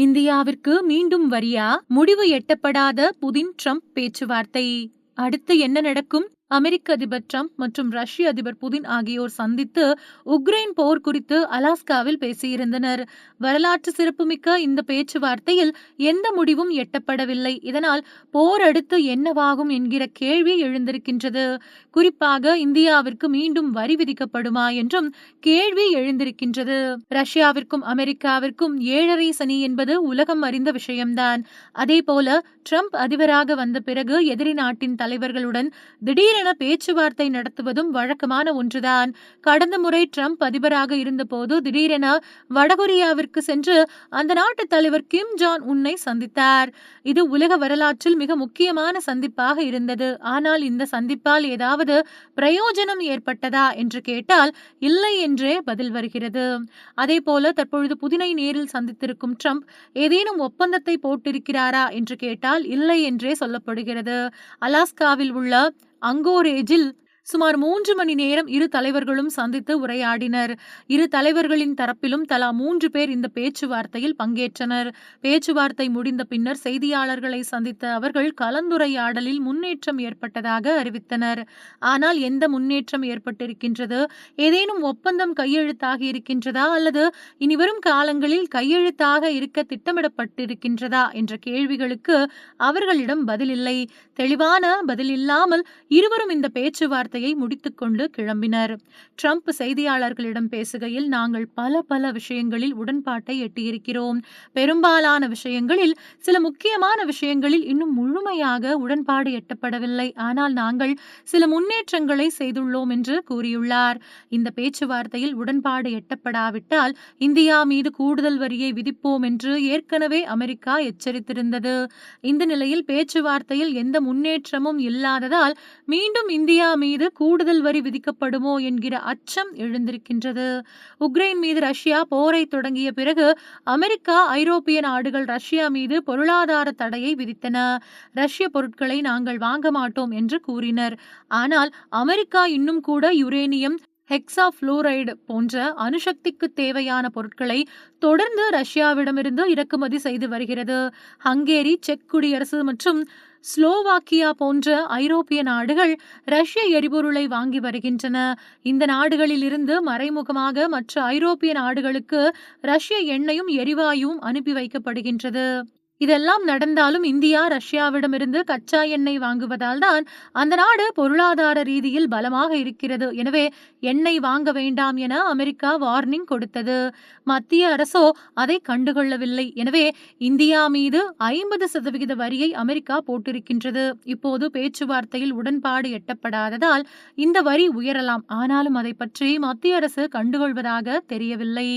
இந்தியாவிற்கு மீண்டும் வரியா? முடிவு எட்டப்படாத புதின் ட்ரம்ப் பேச்சுவார்த்தை. அடுத்து என்ன நடக்கும்? அமெரிக்க அதிபர் ட்ரம்ப் மற்றும் ரஷ்ய அதிபர் புதின் ஆகியோர் சந்தித்து உக்ரைன் போர் குறித்து அலாஸ்காவில் பேசியிருந்தனர். வரலாற்று சிறப்புமிக்க இந்த பேச்சுவார்த்தையில் எந்த முடிவும் எட்டப்படவில்லை. இதனால் போர் அடுத்து என்னவாகும் என்கிற கேள்வி எழுந்திருக்கின்றது. குறிப்பாக இந்தியாவிற்கு மீண்டும் வரி விதிக்கப்படுமா என்றும் கேள்வி எழுந்திருக்கின்றது. ரஷ்யாவிற்கும் அமெரிக்காவிற்கும் ஏழரை சனி என்பது உலகம் அறிந்த விஷயம்தான். அதே போல ட்ரம்ப் அதிபராக வந்த பிறகு எதிரி நாட்டின் தலைவர்களுடன் திடீரென என பேச்சுவார்த்தை நடத்துவதும் வழக்கமான ஒன்றுதான். கடந்த முறை ட்ரம்ப் அதிபராக இருந்தபோது திடீரென வடகொரியாவிற்கு சென்று அந்த நாட்டு தலைவர் கிம் ஜான் உன்னை சந்தித்தார். இது உலக வரலாற்றில் மிக முக்கியமான சந்திப்பாக இருந்தது. ஆனால் இந்த சந்திப்பால் ஏதாவது பிரயோஜனம் ஏற்பட்டதா என்று கேட்டால் இல்லை என்றே பதில் வருகிறது. அதே போல தற்பொழுது புதினை நேரில் சந்தித்திருக்கும் ட்ரம்ப் ஏதேனும் ஒப்பந்தத்தை போட்டிருக்கிறாரா என்று கேட்டால் இல்லை என்றே சொல்லப்படுகிறது. அலாஸ்காவில் உள்ள அங்கோரேஜில் சுமார் மூன்று மணி நேரம் இரு தலைவர்களும் சந்தித்து உரையாடினர். இரு தலைவர்களின் தரப்பிலும் தலா மூன்று பேர் இந்த பேச்சுவார்த்தையில் பங்கேற்றனர். பேச்சுவார்த்தை முடிந்த பின்னர் செய்தியாளர்களை சந்தித்த அவர்கள் கலந்துரையாடலில் முன்னேற்றம் ஏற்பட்டதாக அறிவித்தனர். ஆனால் எந்த முன்னேற்றம் ஏற்பட்டிருக்கின்றது? ஏதேனும் ஒப்பந்தம் கையெழுத்தாகி இருக்கின்றதா? அல்லது இனிவரும் காலங்களில் கையெழுத்தாக இருக்க திட்டமிடப்பட்டிருக்கின்றதா? என்ற கேள்விகளுக்கு அவர்களிடம் பதிலில்லை. தெளிவான பதில் இல்லாமல் இருவரும் இந்த பேச்சுவார்த்தை வார்த்தையை முடித்துக்கொண்டு கிளம்பினர். ட்ரம்ப் செய்தியாளர்களிடம் பேசுகையில் நாங்கள் பல பல விஷயங்களில் உடன்பாட்டை எட்டியிருக்கிறோம். பெரும்பாலான விஷயங்களில் சில முக்கியமான விஷயங்களில் இன்னும் முழுமையாக உடன்பாடு எட்டப்படவில்லை. ஆனால் நாங்கள் சில முன்னேற்றங்களை செய்துள்ளோம் என்று கூறியுள்ளார். இந்த பேச்சுவார்த்தையில் உடன்பாடு எட்டப்படாவிட்டால் இந்தியா மீது கூடுதல் வரியை விதிப்போம் என்று ஏற்கனவே அமெரிக்கா எச்சரித்திருந்தது. இந்த நிலையில் பேச்சுவார்த்தையில் எந்த முன்னேற்றமும் இல்லாததால் மீண்டும் இந்தியா மீது மீது கூடுதல் வரி விதிக்கப்படுமோ என்கிற அச்சம் எழுந்திருக்கின்றது. உக்ரைன் மீது ரஷ்யா போரை தொடங்கிய பிறகு அமெரிக்கா ஐரோப்பிய நாடுகள் ரஷ்யா மீது பொருளாதார தடையை விதித்தன. ரஷ்ய பொருட்களை நாங்கள் வாங்க மாட்டோம் என்று கூறினர். ஆனால் அமெரிக்கா இன்னும் கூட யுரேனியம் ஹெக்ஸா புளோரைடு போன்ற அணுசக்திக்கு தேவையான பொருட்களை தொடர்ந்து ரஷ்யாவிடமிருந்து இறக்குமதி செய்து வருகிறது. ஹங்கேரி செக் குடியரசு மற்றும் ஸ்லோவாக்கியா போன்ற ஐரோப்பிய நாடுகள் ரஷ்ய எரிபொருளை வாங்கி வருகின்றன. இந்த நாடுகளில் இருந்து மறைமுகமாக மற்ற ஐரோப்பிய நாடுகளுக்கு ரஷ்ய எண்ணெயும் எரிவாயுவும் அனுப்பி வைக்கப்படுகின்றது. இதெல்லாம் நடந்தாலும் இந்தியா ரஷ்யாவிடமிருந்து கச்சா எண்ணெய் வாங்குவதால் தான் அந்த நாடு பொருளாதார ரீதியில் பலமாக இருக்கிறது. எனவே எண்ணெய் வாங்க வேண்டாம் என அமெரிக்கா வார்னிங் கொடுத்தது. மத்திய அரசோ அதை கண்டுகொள்ளவில்லை. எனவே இந்தியா மீது ஐம்பது சதவிகித வரியை அமெரிக்கா போட்டிருக்கின்றது. இப்போது பேச்சுவார்த்தையில் உடன்பாடு எட்டப்படாததால் இந்த வரி உயரலாம். ஆனாலும் அதை பற்றி மத்திய அரசு கண்டுகொள்வதாக தெரியவில்லை.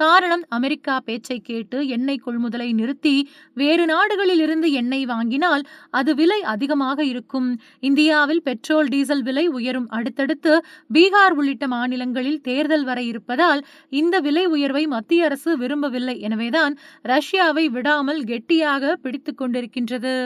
காரணம் அமெரிக்கா பேச்சை கேட்டு எண்ணெய் கொள்முதலை நிறுத்தி வேறு நாடுகளில் இருந்து எண்ணெய் வாங்கினால் அது விலை அதிகமாக இருக்கும். இந்தியாவில் பெட்ரோல் டீசல் விலை உயரும். அடுத்தடுத்து பீகார் உள்ளிட்ட மாநிலங்களில் தேர்தல் வர இருப்பதால் இந்த விலை உயர்வை மத்திய அரசு விரும்பவில்லை. எனவேதான் ரஷ்யாவை விடாமல் கெட்டியாக பிடித்துக் கொண்டிருக்கின்றது.